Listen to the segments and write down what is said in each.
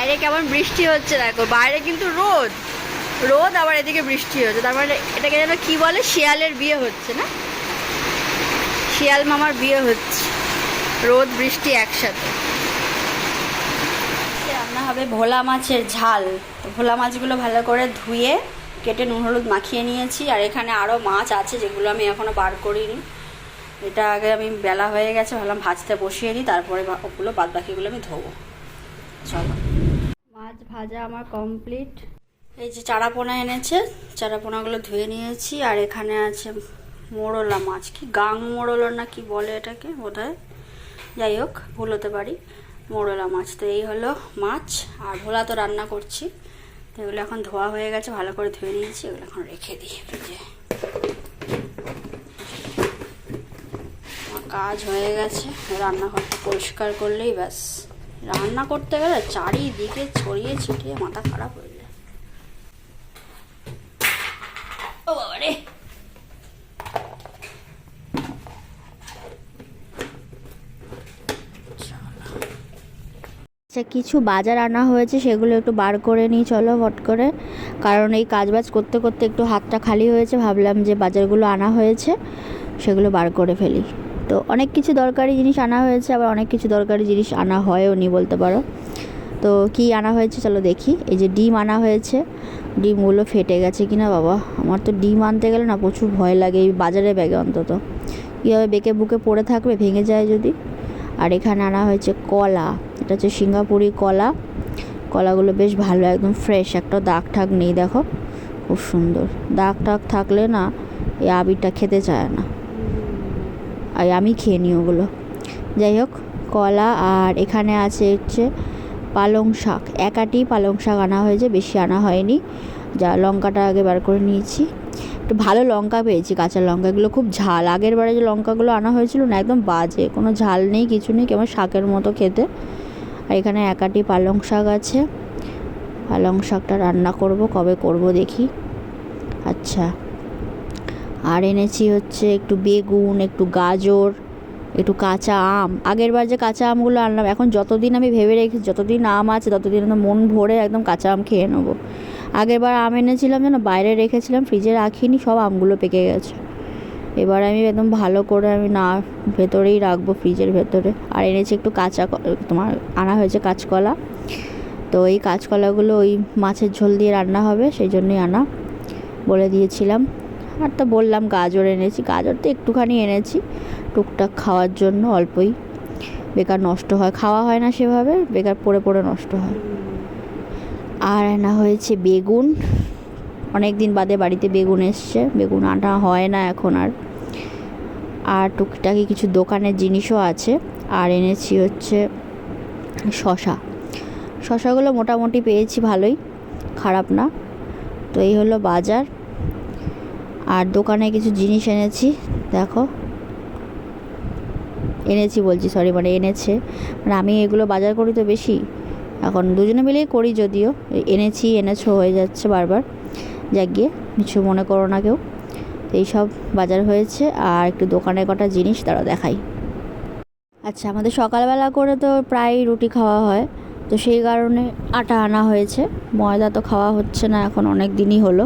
বাইরে কেমন বৃষ্টি হচ্ছে দেখো, বাইরে কিন্তু রোদ। রোদ, আবার এদিকে বৃষ্টি হচ্ছে। তার মানে এটাকে যেন কি বলে? শিয়ালের বিয়ে হচ্ছে না? শিয়াল মামার বিয়ে হচ্ছে। রোদ, বৃষ্টি একসাথে। রান্না হবে ভোলা মাছের ঝাল। ভোলা মাছগুলো ভালো করে ধুয়ে, কেটে নুন, হলুদ মাখিয়ে নিয়েছি। আর এখানে আরও মাছ আছে যেগুলো আমি এখনও বার করিনি। এটা আগে আমি বেলা হয়ে গেছে, ভাবলাম ভাজতে বসিয়ে দিই, তারপরে ওগুলো বাদ বাকিগুলো আমি ধোবো। চলো। ভাজা আমার কমপ্লিট এই যে চারাপোনা এনেছে, চারাপোনাগুলো ধুয়ে নিয়েছি, আর এখানে আছে মোড়লা মাছ। কি গাং মোড়লা না কি বলে এটাকে বোধহয়? যাই হোক, ভুল হতে পারি। মোড়লা মাছ, তো এই হলো মাছ। আর ভোলা তো রান্না করছি। তো এগুলো এখন ধোয়া হয়ে গেছে, ভালো করে ধুয়ে নিয়েছি, এগুলো এখন রেখে দিই ফ্রিজে। কাজ হয়ে গেছে, রান্নাঘরটা পরিষ্কার করলেই ব্যাস। রান্না করতে গেলে চারিদিকে ছড়িয়ে ছিটিয়ে মাথা খারাপ হয়ে যায়। আচ্ছা কিছু বাজার আনা হয়েছে, সেগুলো একটু বার করে নিই, চলো হট করে। কারণ এই কাজবাজ করতে করতে একটু হাতটা খালি হয়েছে, ভাবলাম যে বাজারগুলো আনা হয়েছে, সেগুলো বার করে ফেলি। তো অনেক কিছু দরকারি জিনিস আনা হয়েছে, আবার অনেক কিছু দরকারি জিনিস আনা হয়ও নি বলতে পারো। তো কি আনা হয়েছে চলো দেখি। এই যে ডিম আনা হয়েছে, ডিমগুলো ফেটে গেছে কিনা বাবা? আমার তো ডিম আনতে গেলে না প্রচুর ভয় লাগে এই বাজারে ব্যাগে অন্তত। কীভাবে বেঁকে বুকে পড়ে থাকবে ভেঙে যায় যদি? আর এখানে আনা হয়েছে কলা, এটা হচ্ছে সিঙ্গাপুরি কলা। কলাগুলো বেশ ভালো, একদম ফ্রেশ একটা দাগ ঠাগ নেই দেখো। খুব সুন্দর। দাগ টাগ থাকলে না এই আবিরটা খেতে চায় না। আমি খেয়ে নিই ওগুলো। যাই হোক, কলা আর এখানে আছে হচ্ছে পালং শাক। একাটি পালং শাক আনা হয়েছে, বেশি আনা হয়নি। যা লঙ্কাটা আগে বার করে নিয়েছি। একটু ভালো লঙ্কা পেয়েছি, কাঁচা লঙ্কা। এগুলো খুব ঝাল। আগের বারে যে লঙ্কাগুলো আনা হয়েছিল না, একদম বাজে। কোনো ঝাল নেই, কিছু নেই কেমন শাকের মতো খেতে। আর এখানে একাটি পালং শাক আছে। পালং শাকটা রান্না করব, কবে করব দেখি। আচ্ছা। আর এনেছি হচ্ছে একটু বেগুন, একটু গাজর, একটু কাঁচা আম। আগের বার যে কাঁচা আমগুলো আনলাম, এখন যতদিন আমি ভেবে রেখেছি যতদিন আম আছে, ততদিন মন ভরে একদম কাঁচা আম খেয়ে নেব। আগের বার আম এনেছিলাম যেন, বাইরে রেখেছিলাম, ফ্রিজে রাখিনি, সব আমগুলো পেকে গেছে। এবার আমি একদম ভালো করে আমি না, ভেতরেই রাখব ফ্রিজের ভেতরে। আর এনেছি একটু কাঁচা তোমার আনা হয়েছে কাঁচকলা। তো এই কাঁচকলাগুলো ওই মাছের ঝোল দিয়ে রান্না হবে, সেই জন্যই আনা। বলে দিয়েছিলাম। আর তো বললাম গাজর এনেছি, গাজর তো একটুখানি এনেছি। টুকটাক খাওয়ার জন্য অল্পই। বেকার নষ্ট হয়, খাওয়া হয় না সেভাবে, বেকার পড়ে পড়ে নষ্ট হয়। আর আনা হয়েছে বেগুন। অনেক দিন বাদে বাড়িতে বেগুন এসছে, বেগুন আনা হয় না এখন আর। আর টুকটাকি কিছু দোকানের জিনিসও আছে। আর এনেছি হচ্ছে শশা। শশাগুলো মোটামুটি পেয়েছি ভালোই, খারাপ না। তো এই হলো বাজার। আর দোকানে কিছু জিনিস এনেছি, দেখো। এনেছি বলছি সরি মানে এনেছে। মানে আমি এগুলো বাজার করি তো বেশি। এখন দুজনে মিলেই করি যদিও। এনেছি, এনেছো, হয়ে যাচ্ছে বারবার। যাক গিয়ে, কিছু মনে করো না কেউ। তো এইসব বাজার হয়েছে, আর একটু দোকানে কটা জিনিস তারা দেখাই। আচ্ছা আমাদের সকালবেলা করে তো প্রায় রুটি খাওয়া হয়। তো সেই কারণে আটা আনা হয়েছে। ময়দা তো খাওয়া হচ্ছে না, এখন অনেক দিনই হলো।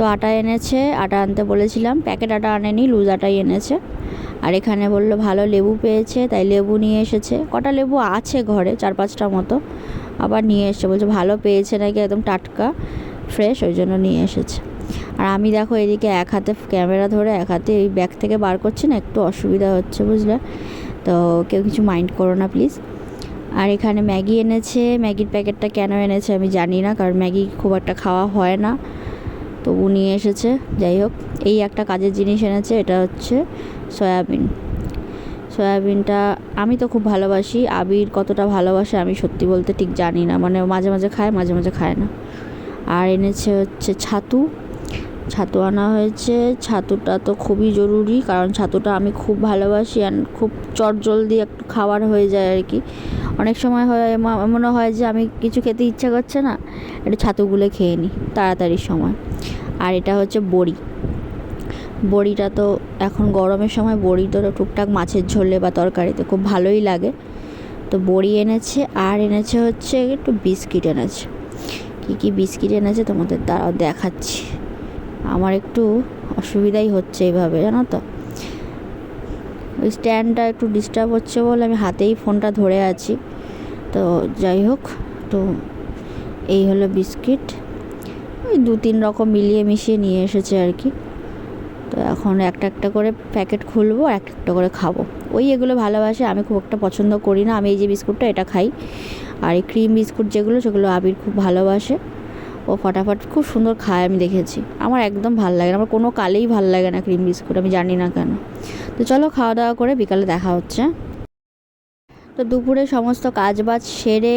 তো আটা এনেছে, আটা আনতে বলেছিলাম। প্যাকেট আটা আনেনি, লুজ আটাই এনেছে। আর এখানে বলল, ভালো লেবু পেয়েছে, তাই লেবু নিয়ে এসেছে। কটা লেবু আছে ঘরে, চার পাঁচটা মতো। আবার নিয়ে এসেছে, বলছে, ভালো পেয়েছে নাকি একদম টাটকা, ফ্রেশ, ওই জন্য নিয়ে এসেছে। আর আমি দেখো এদিকে এক হাতে ক্যামেরা ধরে, এক হাতে এই ব্যাগ থেকে বার করছি না, একটু অসুবিধা হচ্ছে, বুঝলে? তো কেউ কিছু মাইন্ড করো না, প্লিজ। আর এখানে ম্যাগি এনেছে, ম্যাগির প্যাকেটটা কেন এনেছে আমি জানি না, কারণ ম্যাগি খুব একটা খাওয়া হয় না। তবু নিয়ে এসেছে। যাই হোক, এই একটা কাজের জিনিস এনেছে, এটা হচ্ছে সয়াবিন। সয়াবিনটা আমি তো খুব ভালোবাসি। আবির কতটা ভালোবাসে আমি সত্যি বলতে ঠিক জানি না। মানে মাঝে মাঝে খায়, মাঝে মাঝে খায় না। আর এনেছে হচ্ছে ছাতু। ছাতু আনা হয়েছে। ছাতুটা তো খুবই জরুরি, কারণ ছাতুটা আমি খুব ভালোবাসি অ্যান্ড খুব চটজলদি একটু খাবার হয়ে যায় আর কি। অনেক সময় হয় এম- এমনও হয় যে আমি কিছু খেতে ইচ্ছা করছে না, একটু ছাতুগুলো খেয়ে নিই তাড়াতাড়ি সময়। আর এটা হচ্ছে বড়ি। বড়িটা তো এখন গরমের সময় বড়ি তো টুকটাক মাছের ঝোলে বা তরকারিতে খুব ভালোই লাগে। তো বড়ি এনেছে, আর এনেছে হচ্ছে একটু বিস্কিট এনেছে। কী কী বিস্কিট এনেছে তোমাদের দ্বারাও দেখাচ্ছি। আমার একটু অসুবিধাই হচ্ছে এইভাবে, জানো তো। ওই স্ট্যান্ডটা একটু ডিস্টার্ব হচ্ছে বলে আমি হাতেই ফোনটা ধরে আছি। তো যাই হোক, তো এই হলো বিস্কিট। ওই দু তিন রকম মিলিয়ে মিশিয়ে নিয়ে এসেছে আর কি। তো এখন একটা একটা করে প্যাকেট খুলবো আর একটা একটা করে খাব। ওই এগুলো ভালোবাসে, আমি খুব একটা পছন্দ করি না। আমি এই যে বিস্কুটটা, এটা খাই। আর এই ক্রিম বিস্কুট যেগুলো, সেগুলো আবির খুব ভালোবাসে। ও ফটাফট, খুব সুন্দর খায় আমি দেখেছি। আমার একদম ভালো লাগে না, আমার কোনো কালেই ভালো লাগে না ক্রিম বিস্কুট আমি জানি না কেন। তো চলো খাওয়া দাওয়া করে বিকালে দেখা হচ্ছে। তো দুপুরে সমস্ত কাজ বাজ সেরে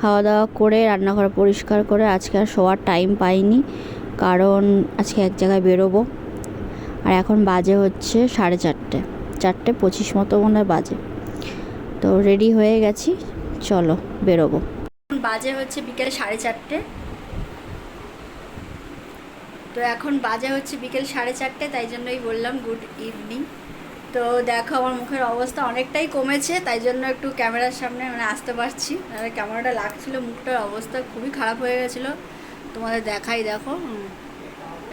খাওয়া দাওয়া করে, রান্নাঘর পরিষ্কার করে আজকে আর শোয়ার টাইম পাইনি। কারণ আজকে এক জায়গায় বেরোবো। আর এখন বাজে হচ্ছে সাড়ে চারটে। চারটে পঁচিশ মতো মনে হয় বাজে। তো রেডি হয়ে গেছি, চলো বেরোবো। বাজে হচ্ছে বিকেল সাড়ে চারটে। তো এখন বাজে হচ্ছে বিকেল সাড়ে চারটে, তাই জন্যই বললাম গুড ইভিনিং তো দেখো আমার মুখের অবস্থা অনেকটাই কমেছে, তাই জন্য একটু ক্যামেরার সামনে মানে আসতে পারছি। নাহলে ক্যামেরাটা লাগছিল, মুখটার অবস্থা খুবই খারাপ হয়ে গেছিল। তোমাদের দেখাই দেখো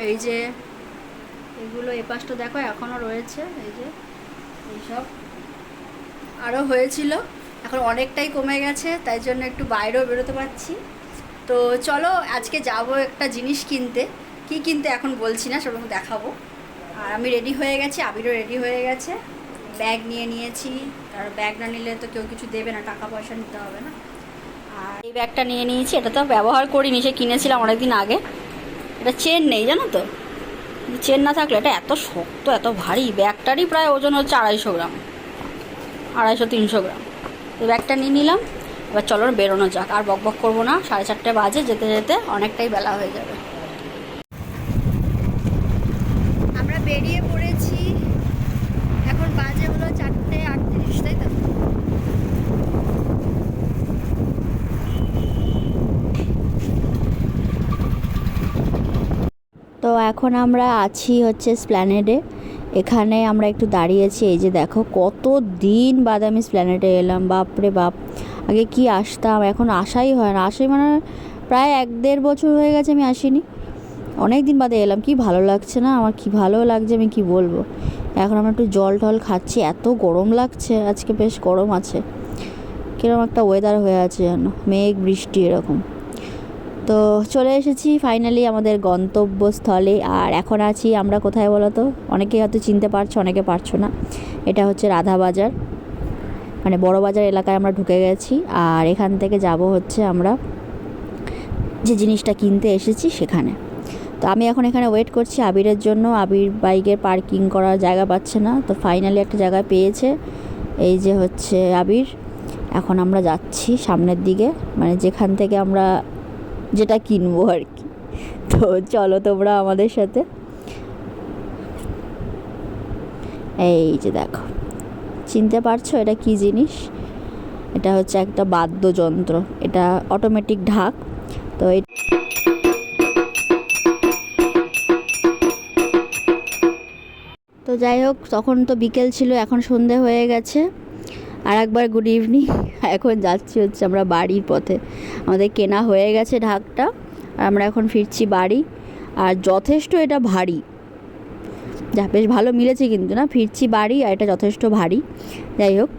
এই যে, এগুলো এ পাশটা দেখো এখনও রয়েছে, এই যে, এইসব আরও হয়েছিল। এখন অনেকটাই কমে গেছে, তাই জন্য একটু বাইরেও বেরোতে পারছি। তো চলো আজকে যাব একটা জিনিস কিনতে। কি কিনতে এখন বলছি না সেরকম দেখাবো। আর আমি রেডি হয়ে গেছি, আবিরও রেডি হয়ে গেছে। ব্যাগ নিয়ে নিয়েছি আর ব্যাগ না নিলে তো কেউ কিছু দেবে না টাকা পয়সা নিতে হবে না। আর এই ব্যাগটা নিয়ে নিয়েছি, এটা তো ব্যবহার করিনি, সে কিনেছিলাম অনেকদিন আগে। এটা চেন নেই, জানো তো? চেন না থাকলে, এটা এত শক্ত, এত ভারী, ব্যাগটারই প্রায় ওজন হচ্ছে আড়াইশো গ্রাম, আড়াইশো, তিনশো গ্রাম। তো ব্যাগটা নিয়ে নিলাম, এবার চলো বেরোনো যাক। আর বক বক করব না, সাড়ে চারটে বাজে, যেতে যেতে অনেকটাই বেলা হয়ে যাবে আমরা বেরিয়ে পড়েছি। এখন বাজে হলো চারটে আটত্রিশ, তাই তো? তো এখন আমরা আছি হচ্ছে স্প্ল্যানেডে এখানে আমরা একটু দাঁড়িয়েছি, এই যে দেখো কত দিন বাদে আমি স্প্ল্যানেডে এলাম, বাপরে বাপ। আগে কি আসতাম? এখন আসাই হয় না। আসাই মানে প্রায় এক দেড় বছর হয়ে গেছে আমি আসিনি। অনেক দিন বাদে এলাম, কি ভালো লাগছে না? আমার কি ভালো লাগছে, আমি কি বলব? এখন আমরা একটু জল টল খাচ্ছি, এত গরম লাগছে, আজকে বেশ গরম আছে। কীরকম একটা ওয়েদার হয়ে আছে যেন, মেঘ, বৃষ্টি এরকম। তো চলে এসেছি ফাইনালি আমাদের গন্তব্যস্থলে, আর এখন আছি আমরা কোথায় বলো তো অনেকে হয়তো চিনতে পারছ, অনেকে পারছ না। এটা হচ্ছে রাধা বাজার। মানে বড় বাজার এলাকায় আমরা ঢুকে গেছি, আর এখান থেকে যাব হচ্ছে আমরা যে জিনিসটা কিনতে এসেছি সেখানে। তো আমি এখন এখানে ওয়েট করছি আবিরের জন্য। আবির বাইকের পার্কিং করার জায়গা পাচ্ছে না, তো ফাইনালি একটা জায়গা পেয়েছে। এই যে হচ্ছে আবির। এখন আমরা যাচ্ছি সামনের দিকে মানে যেখান থেকে আমরা যেটা কিনবো আর কি তো চলো তোমরা আমাদের সাথে। এই যে দেখো, চিনতে পারছ এটা কি জিনিস? এটা হচ্ছে একটা বাদ্যযন্ত্র, এটা অটোমেটিক ঢাক। তো এই যাই হোক, তখন তো বিকেল ছিল, এখন সন্ধে হয়ে গেছে। আর একবার গুড ইভিনিং এখন যাচ্ছি হচ্ছে আমরা বাড়ির পথে। আমাদের কেনা হয়ে গেছে ঢাকটা, আর আমরা এখন ফিরছি বাড়ি। আর যথেষ্ট এটা ভারী। যা, বেশ ভালো মিলেছে কিন্তু না? ফিরছি বাড়ি আর এটা যথেষ্ট ভারী। যাই হোক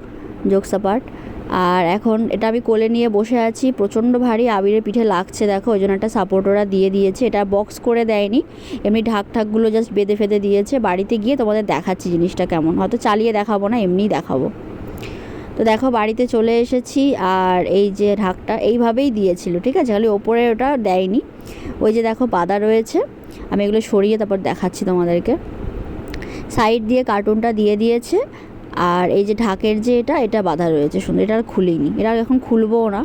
জোকস অ্যাপার্ট আর এখন এটা আমি কোলে নিয়ে বসে আছি, প্রচণ্ড ভারী আবিরের পিঠে লাগছে দেখো, ওই জন্য একটা সাপোর্ট ওরা দিয়ে দিয়েছে। এটা বক্স করে দেয়নি, এমনি ঢাক ঢাকগুলো জাস্ট বেঁধে ফেঁধে দিয়েছে। বাড়িতে গিয়ে তোমাদের দেখাচ্ছি জিনিসটা কেমন, হয়তো চালিয়ে দেখাবো না, এমনিই দেখাবো। তো দেখো বাড়িতে চলে এসেছি, আর এই যে ঢাকটা এইভাবেই দিয়েছিল, ঠিক আছে? খালি ওপরে ওটা দেয়নি। ওই যে দেখো বাদা রয়েছে, আমি এগুলো সরিয়ে তারপর দেখাচ্ছি তোমাদেরকে। সাইড দিয়ে কার্টুনটা দিয়ে দিয়েছে আর এই যে ঢাকের যে এটা এটা বাঁধা রয়েছে সুন্দর, এটা আর খুলিনি, এটা এখন খুলবও না।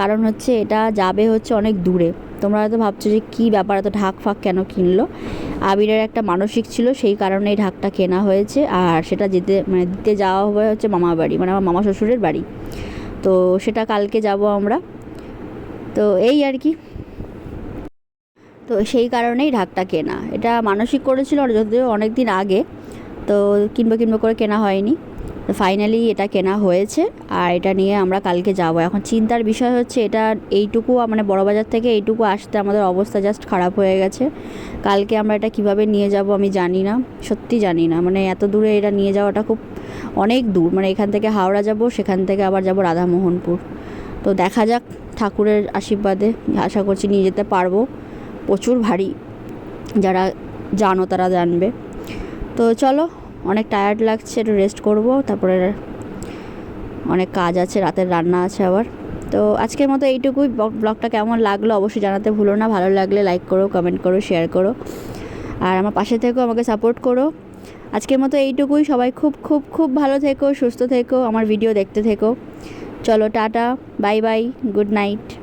কারণ হচ্ছে এটা যাবে হচ্ছে অনেক দূরে। তোমরা হয়তো ভাবছ যে কী ব্যাপার এত ঢাক ফাক কেন কিনলো? আবিরের একটা মানসিক ছিল, সেই কারণে এই ঢাকটা কেনা হয়েছে, আর সেটা যেতে মানে দিতে যাওয়া হবে হচ্ছে মামা বাড়ি মানে আমার মামা শ্বশুরের বাড়ি। তো সেটা কালকে যাব আমরা। তো এই আর কি। তো সেই কারণেই ঢাকটা কেনা। এটা মানসিক করেছিল যদিও অনেক দিন আগে তো কিনবো কিনবো করে কেনা হয়নি। তো ফাইনালি এটা কেনা হয়েছে আর এটা নিয়ে আমরা কালকে যাব। এখন চিন্তার বিষয় হচ্ছে এটা এইটুকু মানে বড়বাজার থেকে এইটুকু আসতে আমাদের অবস্থা জাস্ট খারাপ হয়ে গেছে। কালকে আমরা এটা কীভাবে নিয়ে যাব আমি জানি না, সত্যি জানি না। মানে এত দূরে এটা নিয়ে যাওয়াটা খুব অনেক দূর। মানে এখান থেকে হাওড়া যাব, সেখান থেকে আবার যাব রাধামোহনপুর। তো দেখা যাক ঠাকুরের আশীর্বাদে। আশা করছি নিয়ে যেতে পারব। প্রচুর ভারী। যারা জানো তারা জানবে। তো চলো, অনেক টায়ার্ড লাগছে, একটু রেস্ট করব, তারপরে অনেক কাজ আছে, রাতের রান্না আছে আবার। তো আজকের মতো এইটুকুই, ব্লগ- ব্লগটা কেমন লাগল অবশ্যই জানাতে ভুলো না, ভালো লাগলে লাইক করো কমেন্ট করো শেয়ার করো। আর আমার পাশে থেকো, আমাকে সাপোর্ট করো। আজকের মতো এইটুকুই, সবাই খুব খুব খুব ভালো থেকো, সুস্থ থেকো, আমার ভিডিও দেখতে থেকো। চলো, tata bye bye good night